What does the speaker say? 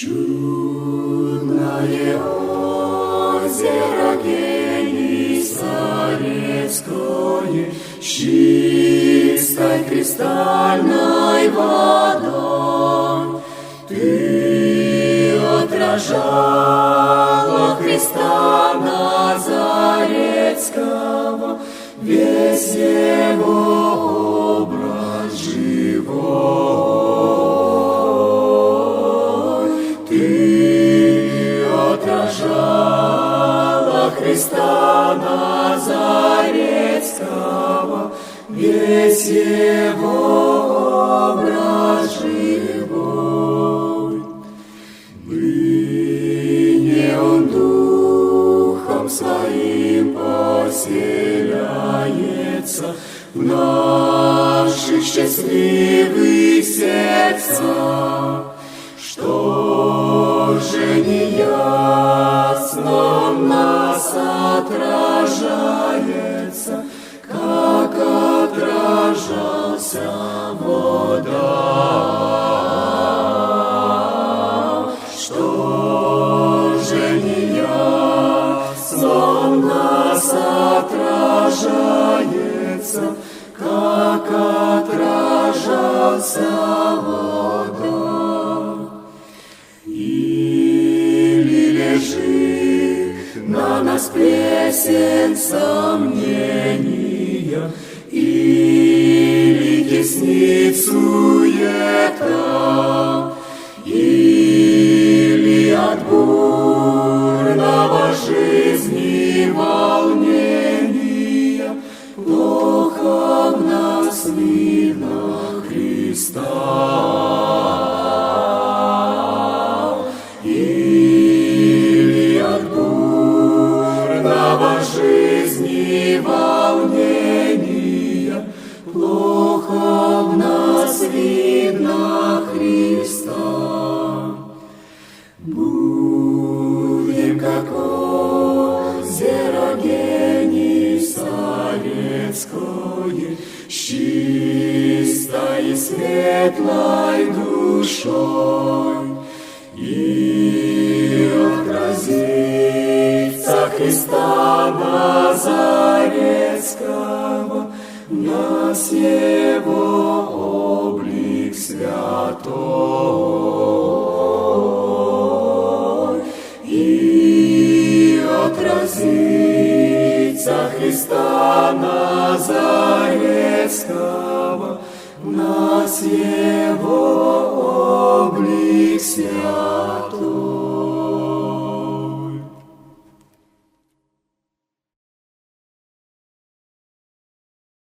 Чудное озеро гений Зарецкое, с чистой кристальной водой. Ты отражала Христа Назарецкого, весь Христа Назарецкого, весь его образ живой. Ныне он духом своим поселяется в наших счастливых нас отражается, как отражался вода. Что же не ясно нас отражается, как отражался вода. На нас плесень сомнения, или теснит суета, или от бурного жизни волнения плохо в нас видно Христа. Жизни волнения плохо в нас видно Христа. Будем как озеро гений советское, с чистой и светлой душой, Христа Назарецкого, нас Его облик святой. И отразится Христа Назарецкого, нас Его облик святой.